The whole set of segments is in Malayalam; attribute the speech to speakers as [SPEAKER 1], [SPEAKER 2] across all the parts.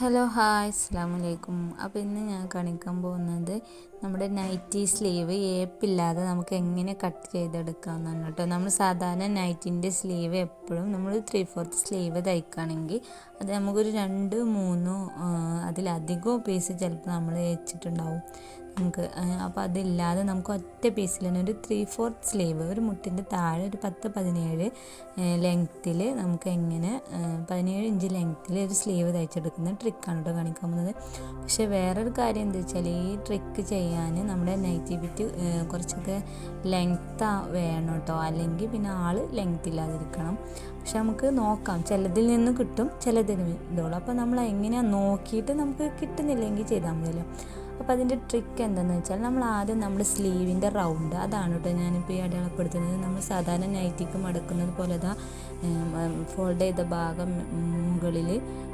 [SPEAKER 1] ഹലോ ഹായ് അസ്സാം വലൈക്കും അപ്പോൾ ഇന്ന് ഞാൻ കാണിക്കാൻ പോകുന്നത് നമ്മുടെ നൈറ്റി സ്ലീവ് ഏപ്പില്ലാതെ നമുക്ക് എങ്ങനെ കട്ട് ചെയ്തെടുക്കാമെന്നാണ് കേട്ടോ. നമ്മൾ സാധാരണ നൈറ്റിന്റെ സ്ലീവ് എപ്പോഴും നമ്മൾ ത്രീ ഫോർത്ത് സ്ലീവ് തയ്ക്കുകയാണെങ്കിൽ അത് നമുക്കൊരു രണ്ട് മൂന്നോ അതിലധികമോ പീസ് ചിലപ്പോൾ നമ്മൾ വെച്ചിട്ടുണ്ടാവും നമുക്ക് അപ്പോൾ അതില്ലാതെ നമുക്ക് ഒറ്റ പീസിൽ തന്നെ ഒരു ത്രീ ഫോർത്ത് സ്ലീവ് ഒരു മുട്ടിന്റെ താഴെ ഒരു പത്ത് പതിനേഴ് ലെങ്ത്തിൽ നമുക്ക് എങ്ങനെ പതിനേഴ് ഇഞ്ച് ലെങ്ത്തിൽ ഒരു സ്ലീവ് തയ്ച്ചെടുക്കുന്ന ട്രിക്കാണ് കേട്ടോ കാണിക്കാൻ പോകുന്നത് പക്ഷേ വേറൊരു കാര്യം എന്താ വെച്ചാൽ ഈ ട്രിക്ക് ചെയ്യാൻ നമ്മുടെ നെഗറ്റിവിറ്റി കുറച്ചൊക്കെ ലെങ്ത്ത് വേണം കേട്ടോ അല്ലെങ്കിൽ പിന്നെ ആൾ ലെങ്ത് ഇല്ലാതിരിക്കണം. പക്ഷെ നമുക്ക് നോക്കാം. ചിലതിൽ നിന്ന് കിട്ടും ചിലതിന് ഇതുള്ളൂ. അപ്പോൾ നമ്മൾ എങ്ങനെയാണ് നോക്കിയിട്ട് നമുക്ക് കിട്ടുന്നില്ലെങ്കിൽ ചെയ്താൽ മതിയല്ലോ. അപ്പോൾ അതിന്റെ ട്രിക്ക് എന്താണെന്ന് വെച്ചാൽ നമ്മൾ ആദ്യം നമ്മുടെ സ്ലീവിന്റെ റൗണ്ട് അതാണ് കേട്ടോ ഞാനിപ്പോൾ ഈ അടയാളപ്പെടുത്തുന്നത്. നമ്മൾ സാധാരണ നൈറ്റിക്ക് മടക്കുന്നത് പോലെ അതാ ഫോൾഡ് ചെയ്ത ഭാഗം മുകളിൽ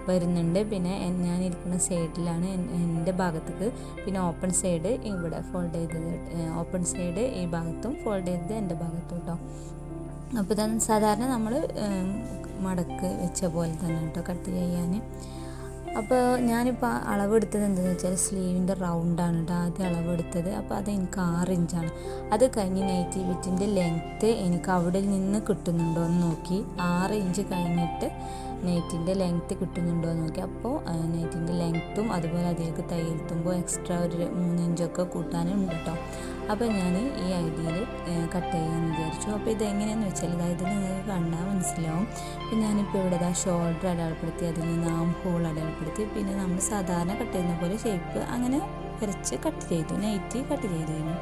[SPEAKER 1] വരുന്നുണ്ട്. പിന്നെ ഞാനിരിക്കുന്ന സൈഡിലാണ് എന്റെ ഭാഗത്തേക്ക്. പിന്നെ ഓപ്പൺ സൈഡ് ഇവിടെ ഫോൾഡ് ചെയ്തത് ഓപ്പൺ സൈഡ് ഈ ഭാഗത്തും ഫോൾഡ് ചെയ്തത് എന്റെ ഭാഗത്തും കേട്ടോ അപ്പോൾ ഇതാണ് സാധാരണ നമ്മൾ മടക്ക് വെച്ച പോലെ തന്നെ കേട്ടോ കട്ട് ചെയ്യാൻ അപ്പോൾ ഞാനിപ്പോൾ അളവെടുത്തത് എന്താണെന്ന് വെച്ചാൽ സ്ലീവിന്റെ റൗണ്ടാണ് കേട്ടോ ആദ്യം അളവെടുത്തത്. അപ്പോൾ അത് എനിക്ക് ആറ് ഇഞ്ചാണ് അത് കഴിഞ്ഞ് നൈറ്റി വിറ്റിന്റെ ലെങ്ത്ത് എനിക്ക് അവിടെ നിന്ന് കിട്ടുന്നുണ്ടോ എന്ന് നോക്കി. ആറ് ഇഞ്ച് കഴിഞ്ഞിട്ട് നൈറ്റിന്റെ ലെങ്ത്ത് കിട്ടുന്നുണ്ടോ എന്ന് നോക്കി. അപ്പോൾ നൈറ്റിന്റെ ലെങ്ത്തും അതുപോലെ അതിലേക്ക് തയ്യൽത്തുമ്പോൾ എക്സ്ട്രാ ഒരു മൂന്ന് ഇഞ്ചൊക്കെ കൂട്ടാനുണ്ട് കേട്ടോ അപ്പോൾ ഞാൻ ഈ ഐഡിയയിൽ കട്ട് ചെയ്യാമെന്ന് വിചാരിച്ചു. അപ്പോൾ ഇതെങ്ങനെയാണെന്ന് വെച്ചാൽ അതായത് നിങ്ങൾക്ക് കണ്ടാൽ മനസ്സിലാവും. അപ്പോൾ ഞാനിപ്പോൾ ഇവിടെ ആ ഷോൾഡർ അടയാളപ്പെടുത്തി അതിൽ നിന്ന് ആം ഹോൾ അടയാളപ്പെടുത്തി പിന്നെ നമ്മൾ സാധാരണ കട്ട് ചെയ്യുന്ന പോലെ ഷേപ്പ് അങ്ങനെ വരച്ച് കട്ട് ചെയ്തു നൈറ്റി കട്ട് ചെയ്തു കഴിഞ്ഞു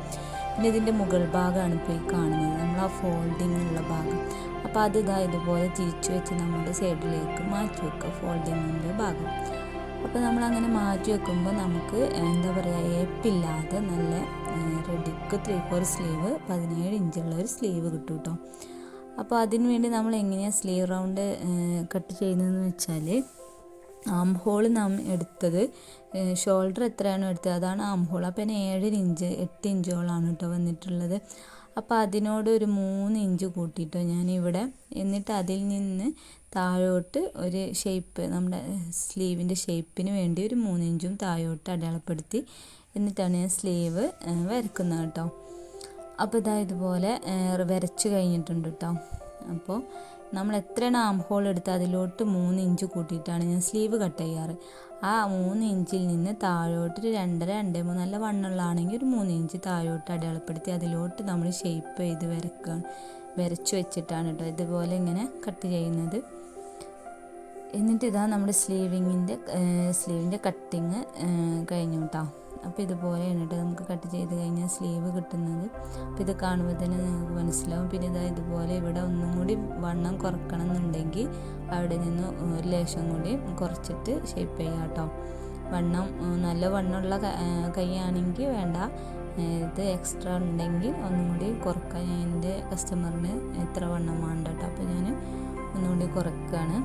[SPEAKER 1] പിന്നെ ഇതിന്റെ മുകൾ ഭാഗമാണ് ഇപ്പോൾ ഈ കാണുന്നത് നമ്മൾ ആ ഫോൾഡിംഗ് ഉള്ള ഭാഗം. അപ്പോൾ അത് ഇതാ ഇതുപോലെ തിരിച്ചു വെച്ച് നമ്മുടെ സൈഡിലേക്ക് മാറ്റി വെക്കുക ഫോൾഡിങ്ങിന്റെ ഭാഗം. അപ്പോൾ നമ്മൾ അങ്ങനെ മാറ്റി വെക്കുമ്പോൾ നമുക്ക് എന്താ പറയുക ഏപ്പില്ലാതെ നല്ല റെഡിക്ക് ത്രീ ഫോർ സ്ലീവ് പതിനേഴ് ഇഞ്ചുള്ള ഒരു സ്ലീവ് കിട്ടും കേട്ടോ അപ്പോൾ അതിന് വേണ്ടി നമ്മൾ എങ്ങനെയാണ് സ്ലീവ് റൗണ്ട് കട്ട് ചെയ്യുന്നതെന്ന് വെച്ചാൽ ആം ഹോൾ നാം എടുത്തത് ഷോൾഡർ എത്രയാണോ എടുത്തത് അതാണ് ആം ഹോൾ അപ്പോൾ തന്നെ ഏഴര ഇഞ്ച് എട്ട് ഇഞ്ചോളാണ് കേട്ടോ വന്നിട്ടുള്ളത്. അപ്പോൾ അതിനോട് ഒരു മൂന്ന് ഇഞ്ച് കൂട്ടിയിട്ടോ ഞാനിവിടെ. എന്നിട്ട് അതിൽ നിന്ന് താഴോട്ട് ഒരു ഷേപ്പ് നമ്മുടെ സ്ലീവിന്റെ ഷേപ്പിന് വേണ്ടി ഒരു മൂന്ന് ഇഞ്ചും താഴോട്ട് അടയാളപ്പെടുത്തി എന്നിട്ടാണ് ഞാൻ സ്ലീവ് വരക്കുന്നത് കേട്ടോ. അപ്പോൾ ഇതാ ഇതുപോലെ വരച്ച് കഴിഞ്ഞിട്ടുണ്ട് കേട്ടോ. അപ്പോൾ നമ്മൾ എത്രയാണ് ആം ഹോൾ എടുത്ത് അതിലോട്ട് മൂന്ന് ഇഞ്ച് കൂട്ടിയിട്ടാണ് ഞാൻ സ്ലീവ് കട്ട് ചെയ്യാറ്. ആ മൂന്ന് ഇഞ്ചിൽ നിന്ന് താഴോട്ട് ഒരു രണ്ടര രണ്ട് മൂന്ന് നല്ല വണ്ണുള്ളതാണെങ്കിൽ ഒരു മൂന്ന് ഇഞ്ച് താഴോട്ട് അടയാളപ്പെടുത്തി അതിലോട്ട് നമ്മൾ ഷേപ്പ് ചെയ്ത് വരക്കുക വരച്ചു വെച്ചിട്ടാണ് കേട്ടോ ഇതുപോലെ ഇങ്ങനെ കട്ട് ചെയ്യുന്നത്. എന്നിട്ട് ഇതാ നമ്മുടെ സ്ലീവിങ്ങിന്റെ സ്ലീവിന്റെ കട്ടിങ് കഴിഞ്ഞു കേട്ടോ. അപ്പോൾ ഇതുപോലെ എന്നിട്ട് നമുക്ക് കട്ട് ചെയ്ത് കഴിഞ്ഞാൽ സ്ലീവ് കിട്ടുന്നത്. അപ്പോൾ ഇത് കാണുമ്പോൾ തന്നെ നിങ്ങൾക്ക് മനസ്സിലാവും. പിന്നെ ഇതാ ഇതുപോലെ ഇവിടെ ഒന്നും കൂടി വണ്ണം കുറക്കണം എന്നുണ്ടെങ്കിൽ അവിടെ നിന്ന് ഒരു ലേശം കൂടി കുറച്ചിട്ട് ഷേപ്പ് ചെയ്യാം കേട്ടോ. വണ്ണം നല്ല വണ്ണമുള്ള കൈയാണെങ്കിൽ വേണ്ട. ഇത് എക്സ്ട്രാ ഉണ്ടെങ്കിൽ ഒന്നും കൂടി കുറയ്ക്കാൻ ഞാൻ എന്റെ കസ്റ്റമറിന് എത്ര വണ്ണം വേണ്ട കേട്ടോ. അപ്പോൾ ഞാൻ ഒന്നും കൂടി കുറക്കുകയാണ്.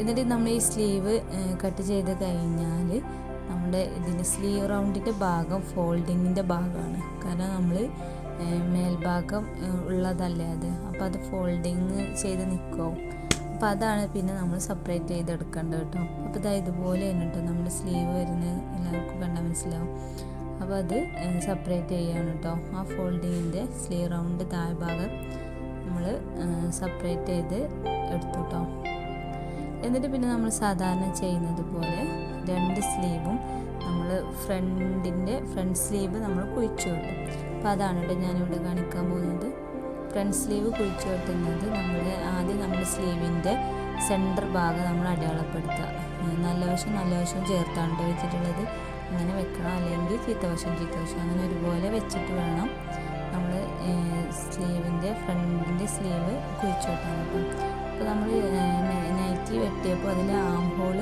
[SPEAKER 1] എന്നിട്ട് നമ്മൾ ഈ സ്ലീവ് കട്ട് ചെയ്ത് കഴിഞ്ഞാൽ നമ്മുടെ ഇതിന്റെ സ്ലീവ് റൗണ്ടിന്റെ ഭാഗം ഫോൾഡിങ്ങിന്റെ ഭാഗമാണ്. കാരണം നമ്മൾ മേൽഭാഗം ഉള്ളതല്ലേ അത്? അപ്പോൾ അത് ഫോൾഡിങ് ചെയ്ത് നിൽക്കും അപ്പോൾ അതാണ് പിന്നെ നമ്മൾ സെപ്പറേറ്റ് ചെയ്തെടുക്കേണ്ടത് കേട്ടോ. അപ്പോൾ ഇതാ ഇതുപോലെ തന്നെ കേട്ടോ നമ്മുടെ സ്ലീവ് വരുന്നത്. എല്ലാവർക്കും കണ്ടാൽ മനസ്സിലാവും. അപ്പോൾ അത് സെപ്പറേറ്റ് ചെയ്യാണ് കേട്ടോ. ആ ഫോൾഡിങ്ങിന്റെ സ്ലീവ് റൗണ്ട് താഴ്ഭാഗം നമ്മൾ സെപ്പറേറ്റ് ചെയ്ത് എടുത്തു കേട്ടോ. എന്നിട്ട് പിന്നെ നമ്മൾ സാധാരണ ചെയ്യുന്നത് പോലെ രണ്ട് സ്ലീവും നമ്മൾ ഫ്രണ്ടിന്റെ ഫ്രണ്ട് സ്ലീവ് നമ്മൾ കുഴിച്ചു വെട്ടും. അപ്പോൾ അതാണ് കേട്ടോ ഞാനിവിടെ കാണിക്കാൻ പോകുന്നത്. ഫ്രണ്ട് സ്ലീവ് കുഴിച്ചു വെട്ടുന്നത് നമ്മൾ ആദ്യം നമ്മൾ സ്ലീവിന്റെ സെന്റർ ഭാഗം നമ്മൾ അടയാളപ്പെടുത്തുക. നല്ല വശം നല്ല വശം ചേർത്താണ് വെച്ചിട്ടുള്ളത്. അങ്ങനെ വെക്കണം. അല്ലെങ്കിൽ ചീത്തവശം ചീത്തവശം അങ്ങനെ ഒരുപോലെ വെച്ചിട്ട് വേണം നമ്മൾ സ്ലീവിന്റെ ഫ്രണ്ടിന്റെ സ്ലീവ് കുഴിച്ചു വെട്ടാൻ അപ്പോൾ നമ്മൾ നൈറ്റി വെട്ടിയപ്പോൾ അതിൽ ആം ഹോൾ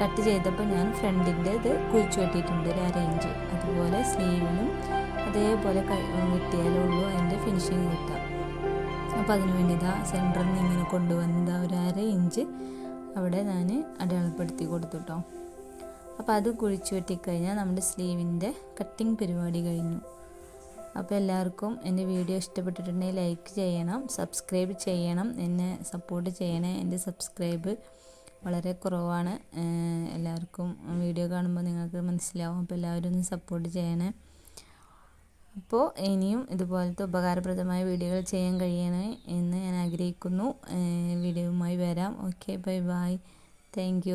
[SPEAKER 1] കട്ട് ചെയ്തപ്പോൾ ഞാൻ ഫ്രണ്ടിന്റെ ഇത് കുഴിച്ചു വെട്ടിയിട്ടുണ്ട് ഒരു അര ഇഞ്ച് അതുപോലെ സ്ലീവിലും അതേപോലെ കിട്ടിയാലേ ഉള്ളൂ അതിന്റെ ഫിനിഷിങ് കിട്ടുക അപ്പോൾ അതിന് വേണ്ടി ഇതാ സെന്ററിൽ നിന്ന് ഇങ്ങനെ കൊണ്ടുവന്നത് ഒരു അര ഇഞ്ച് അവിടെ ഞാൻ അടയാളപ്പെടുത്തി കൊടുത്തു കേട്ടോ അപ്പോൾ അത് കുഴിച്ചു വെട്ടിക്കഴിഞ്ഞാൽ നമ്മുടെ സ്ലീവിന്റെ കട്ടിങ് പരിപാടി കഴിഞ്ഞു. അപ്പോൾ എല്ലാവർക്കും എന്റെ വീഡിയോ ഇഷ്ടപ്പെട്ടിട്ടുണ്ടെങ്കിൽ ലൈക്ക് ചെയ്യണം സബ്സ്ക്രൈബ് ചെയ്യണം എന്നെ സപ്പോർട്ട് ചെയ്യണേ. എന്റെ സബ്സ്ക്രൈബ് വളരെ കുറവാണ്. എല്ലാവർക്കും വീഡിയോ കാണുമ്പോൾ നിങ്ങൾക്ക് മനസ്സിലാവും. അപ്പോൾ എല്ലാവരും ഒന്ന് സപ്പോർട്ട് ചെയ്യണേ. അപ്പോൾ ഇനിയും ഇതുപോലത്തെ ഉപകാരപ്രദമായ വീഡിയോകൾ ചെയ്യാൻ കഴിയണേ എന്ന് ഞാൻ ആഗ്രഹിക്കുന്നു. വീഡിയോയുമായി വരാം. Okay bye bye. താങ്ക്